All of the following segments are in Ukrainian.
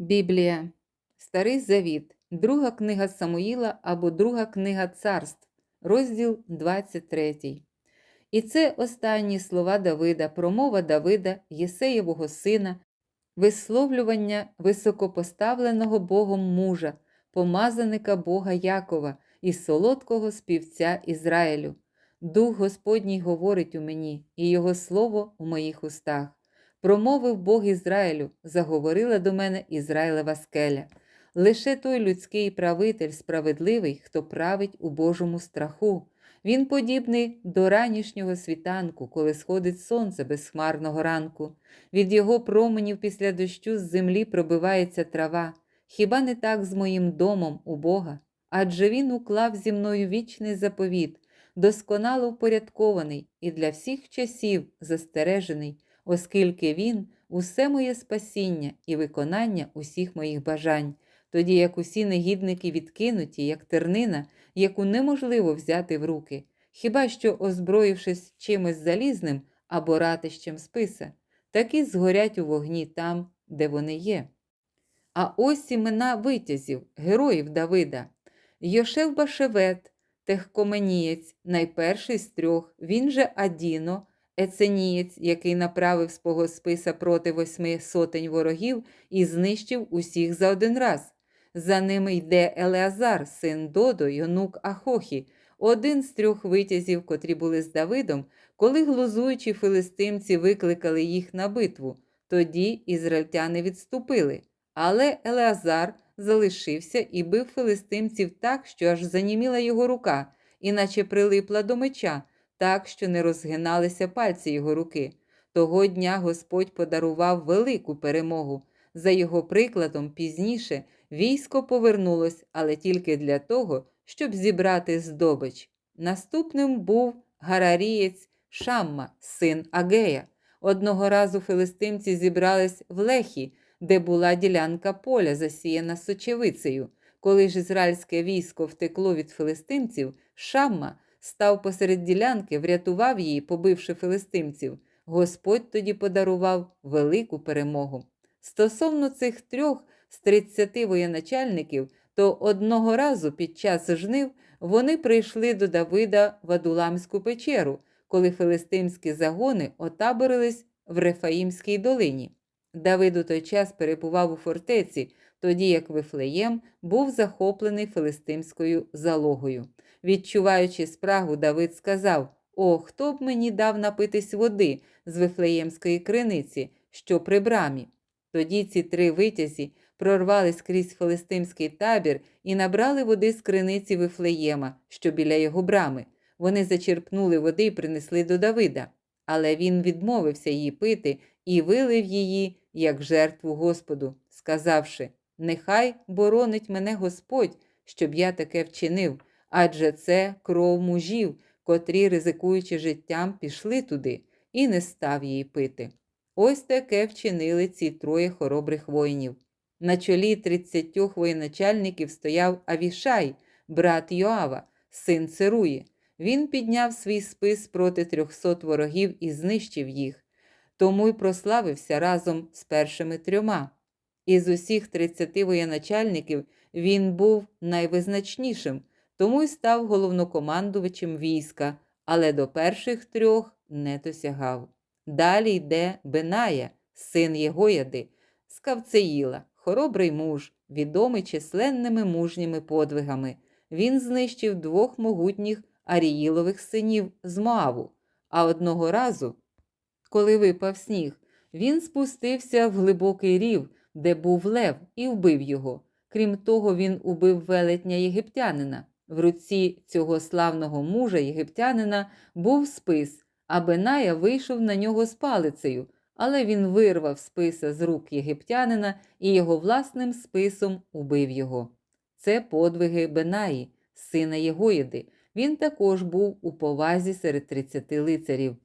Біблія, Старий Завіт, Друга книга Самуїла або Друга книга Царств, розділ 23. І це останні слова Давида, промова Давида, Єсеєвого сина, висловлювання високопоставленого Богом мужа, помазаника Бога Якова і солодкого співця Ізраїлю. Дух Господній говорить у мені, і Його слово у моїх устах. Промовив Бог Ізраїлю, заговорила до мене Ізраїлева скеля. Лише той людський правитель справедливий, хто править у Божому страху. Він подібний до ранішнього світанку, коли сходить сонце безхмарного ранку. Від його променів після дощу з землі пробивається трава. Хіба не так з моїм домом у Бога? Адже він уклав зі мною вічний заповіт, досконало впорядкований і для всіх часів застережений, оскільки він усе моє спасіння і виконання усіх моїх бажань, тоді як усі негідники відкинуті, як тернина, яку неможливо взяти в руки, хіба що озброївшись чимось залізним або ратищем списа, такі згорять у вогні там, де вони є. А ось імена витязів, героїв Давида, Йошев Башевет, Техкоменієць, найперший з трьох, він же Адіно, Еценієць, який направив свого списа проти восьми сотень ворогів і знищив усіх за один раз. За ними йде Елеазар, син Додо, Йонук Ахохі, один з трьох витязів, котрі були з Давидом, коли глузуючі филистимці викликали їх на битву. Тоді ізраїльтяни відступили. Але Елеазар залишився і бив филистимців так, що аж заніміла його рука, іначе прилипла до меча, так, що не розгиналися пальці його руки. Того дня Господь подарував велику перемогу. За його прикладом, пізніше військо повернулось, але тільки для того, щоб зібрати здобич. Наступним був гарарієць Шамма, син Агея. Одного разу филистимці зібрались в Лехі, де була ділянка поля, засіяна сочевицею. Коли ж ізраїльське військо втекло від филистимців, Шамма став посеред ділянки, врятував її, побивши филистимців. Господь тоді подарував велику перемогу. Стосовно цих трьох з 30 воєначальників, то одного разу під час жнив вони прийшли до Давида в Адуламську печеру, коли филистимські загони отаборились в Рефаїмській долині. Давид у той час перебував у фортеці, тоді як Вифлеєм був захоплений филистимською залогою. Відчуваючи спрагу, Давид сказав: О, хто б мені дав напитись води з Вифлеємської криниці, що при брамі. Тоді ці три витязі прорвались крізь филистимський табір і набрали води з криниці Вифлеєма, що біля його брами. Вони зачерпнули води і принесли до Давида. Але він відмовився її пити і вилив її, як жертву Господу, сказавши: Нехай боронить мене Господь, щоб я таке вчинив, адже це кров мужів, котрі, ризикуючи життям, пішли туди, і не став її пити. Ось таке вчинили ці троє хоробрих воїнів. На чолі тридцятьох воєначальників стояв Авішай, брат Йоава, син Церуї. Він підняв свій спис проти трьохсот ворогів і знищив їх, тому й прославився разом з першими трьома. Із усіх тридцяти воєначальників він був найвизначнішим, тому й став головнокомандувачем війська, але до перших трьох не досягав. Далі йде Беная, син Єгояди, з Кавцеїла, хоробрий муж, відомий численними мужніми подвигами. Він знищив двох могутніх Аріїлових синів з Моаву, а одного разу, коли випав сніг, він спустився в глибокий рів, де був лев, і вбив його. Крім того, він убив велетня єгиптянина. В руці цього славного мужа єгиптянина був спис, а Беная вийшов на нього з палицею, але він вирвав списа з рук єгиптянина і його власним списом убив його. Це подвиги Бенаї, сина Єгоїди. Він також був у повазі серед тридцяти лицарів.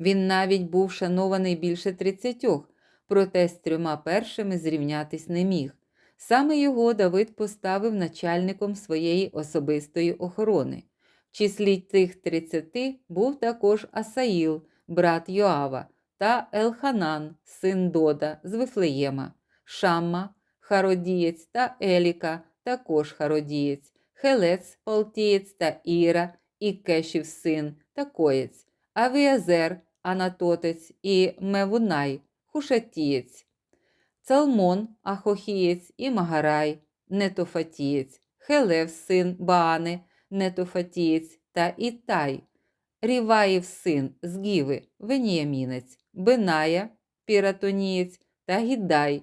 Він навіть був шанований більше тридцятьох, проте з трьома першими зрівнятись не міг. Саме його Давид поставив начальником своєї особистої охорони. В числі тих тридцяти був також Асаїл, брат Йоава, та Елханан, син Дода з Вифлеєма, Шамма, Хародієць та Еліка, також Хародієць, Хелец, Палтієць та Іра, і Кешів син, такоєць, Авіазер, Анатотець і Мевунай, Хушатієць, Цалмон, Ахохієць і Магарай, Нетофатієць, Хелев, син Баани, Нетофатієць та Ітай, Ріваїв син з Гіви, Веніямінець, Беная, Піратонієць та Гідай,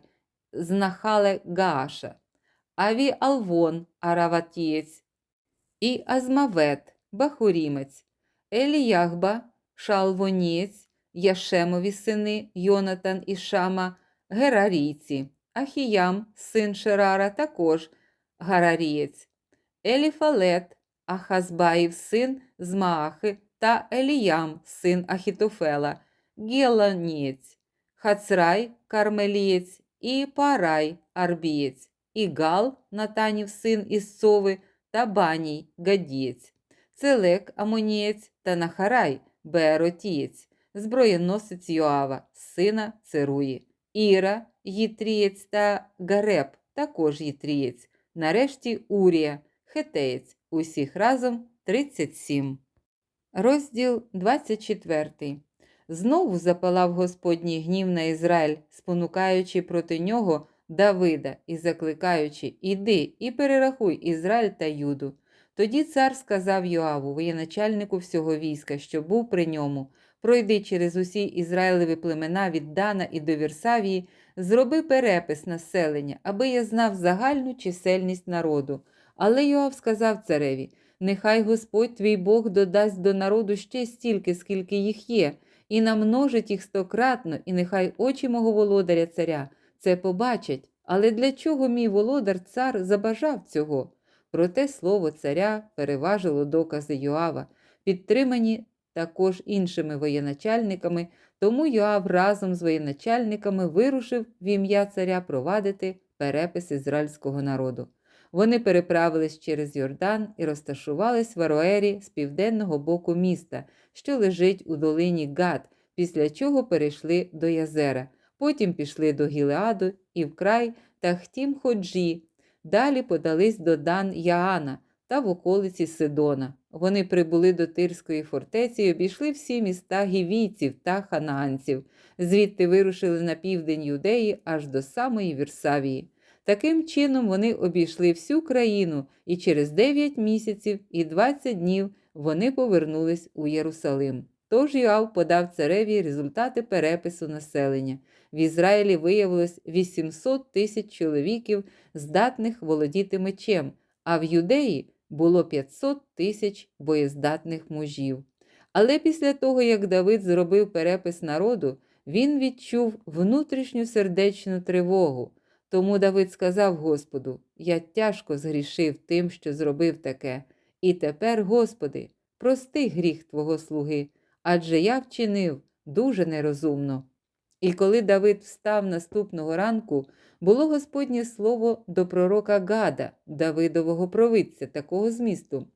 з Нахале Гааша, Аві Алвон, Араватієць, і Азмавет, Бахурімець, Еліягба, Шалвонієць, Яшемові сини Йонатан і Шама, Герарійці, Ахіям, син Шерара, також Гарарієць, Еліфалет, Ахазбаїв син з Маахи та Еліям, син Ахітофела, Геланієць, Хацрай, Кармелієць і Парай, Арбієць, і Гал, Натанів син із Сови та Баній, Гадієць, Целек, Амонієць та Нахарай, Бееротієць, зброєносець Йоава, сина Церуї, Іра, Їтрієць та Гареб, також Їтрієць, нарешті Урія, Хетеєць, усіх разом 37. Розділ 24. Знову запалав Господній гнів на Ізраїль, спонукаючи проти нього Давида і закликаючи Іди і перерахуй Ізраїль та Юду. Тоді цар сказав Йоаву, воєначальнику всього війська, що був при ньому, пройди через усі Ізраїлеві племена від Дана і до Вірсавії, зроби перепис населення, аби я знав загальну чисельність народу. Але Йоав сказав цареві: Нехай Господь твій Бог додасть до народу ще стільки, скільки їх є, і намножить їх стократно, і нехай очі мого володаря царя це побачать. Але для чого мій володар цар забажав цього? Проте слово царя переважило докази Йоава, підтримані також іншими воєначальниками, тому Йоав разом з воєначальниками вирушив в ім'я царя провадити перепис ізраїльського народу. Вони переправились через Йордан і розташувались в Ароері з південного боку міста, що лежить у долині Гад, після чого перейшли до Язера. Потім пішли до Гілеаду і вкрай Тахтім Ходжі. Далі подались до Дан Яана та в околиці Сидона. Вони прибули до Тирської фортеці і обійшли всі міста гівійців та ханаанців, звідти вирушили на південь Юдеї аж до самої Вірсавії. Таким чином вони обійшли всю країну, і через 9 місяців і 20 днів вони повернулись у Єрусалим. Тож Йоав подав цареві результати перепису населення. В Ізраїлі виявилось 800 тисяч чоловіків, здатних володіти мечем, а в Юдеї було 500 тисяч боєздатних мужів. Але після того, як Давид зробив перепис народу, він відчув внутрішню сердечну тривогу. Тому Давид сказав Господу: Я тяжко згрішив тим, що зробив таке. І тепер, Господи, прости гріх Твого слуги, адже я вчинив дуже нерозумно. І коли Давид встав наступного ранку, було Господнє слово до пророка Гада, Давидового провидця, такого змісту.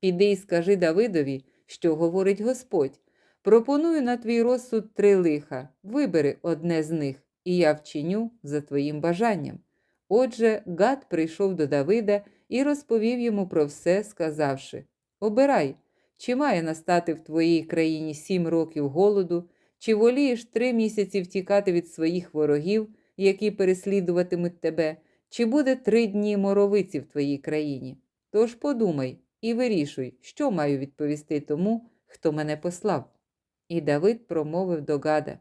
Піди і скажи Давидові, що говорить Господь. Пропоную на твій розсуд три лиха, вибери одне з них, і я вчиню за твоїм бажанням. Отже, Гад прийшов до Давида і розповів йому про все, сказавши: Обирай, чи має настати в твоїй країні сім років голоду, чи волієш три місяці втікати від своїх ворогів, які переслідуватимуть тебе, чи буде три дні моровиці в твоїй країні. Тож подумай і вирішуй, що маю відповісти тому, хто мене послав. І Давид промовив до Гада: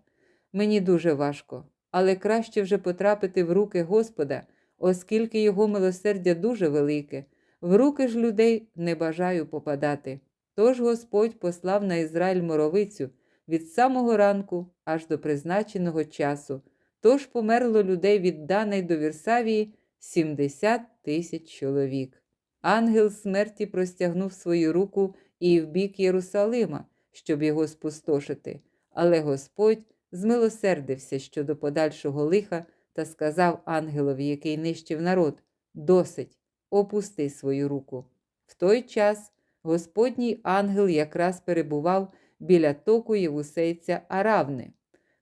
Мені дуже важко, але краще вже потрапити в руки Господа, оскільки його милосердя дуже велике, в руки ж людей не бажаю попадати. Тож Господь послав на Ізраїль моровицю від самого ранку аж до призначеного часу. Тож померло людей від Дана й до Вірсавії 70 тисяч чоловік. Ангел смерті простягнув свою руку і в бік Єрусалима, щоб його спустошити, але Господь змилосердився щодо подальшого лиха та сказав ангелові, який нищив народ: Досить, опусти свою руку. В той час Господній ангел якраз перебував біля току Євусейця Аравни.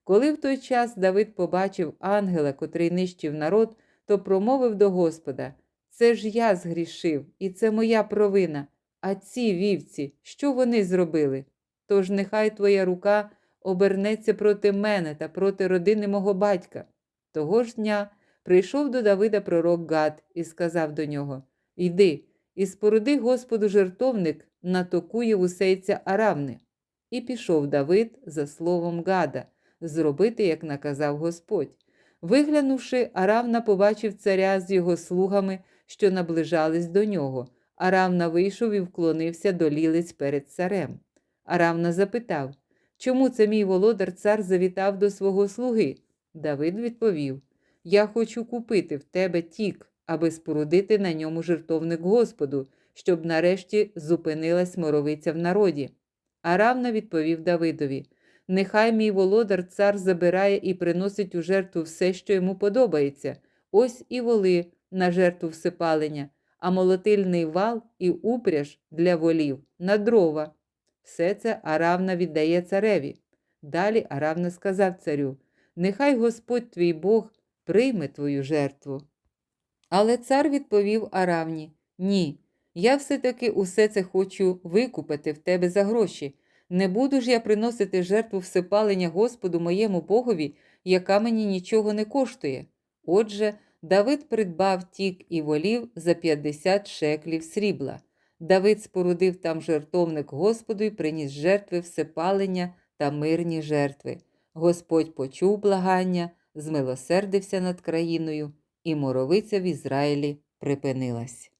Коли в той час Давид побачив ангела, котрий нищив народ, то промовив до Господа: Це ж я згрішив, і це моя провина. А ці вівці, що вони зробили? Тож нехай твоя рука обернеться проти мене та проти родини мого батька. Того ж дня прийшов до Давида пророк Гад і сказав до нього: Йди і споруди Господу жертовник на току Євусейця Аравни. І пішов Давид за словом Гада, зробити, як наказав Господь. Виглянувши, Аравна побачив царя з його слугами, що наближались до нього. Аравна вийшов і вклонився до лілиць перед царем. Аравна запитав, чому це мій володар цар завітав до свого слуги? Давид відповів: Я хочу купити в тебе тік, аби спорудити на ньому жертовник Господу, щоб нарешті зупинилась моровиця в народі. Аравна відповів Давидові: Нехай мій володар цар забирає і приносить у жертву все, що йому подобається, ось і воли на жертву всипалення, а молотильний вал і упряж для волів на дрова. Все це Аравна віддає цареві. Далі Аравна сказав царю: Нехай Господь твій Бог прийме твою жертву. Але цар відповів Аравні: Ні, я все-таки усе це хочу викупити в тебе за гроші. Не буду ж я приносити жертву всипалення Господу моєму Богові, яка мені нічого не коштує. Отже, Давид придбав тік і волів за 50 шеклів срібла. Давид спорудив там жертовник Господу і приніс жертви всепалення та мирні жертви. Господь почув благання, змилосердився над країною, і моровиця в Ізраїлі припинилась.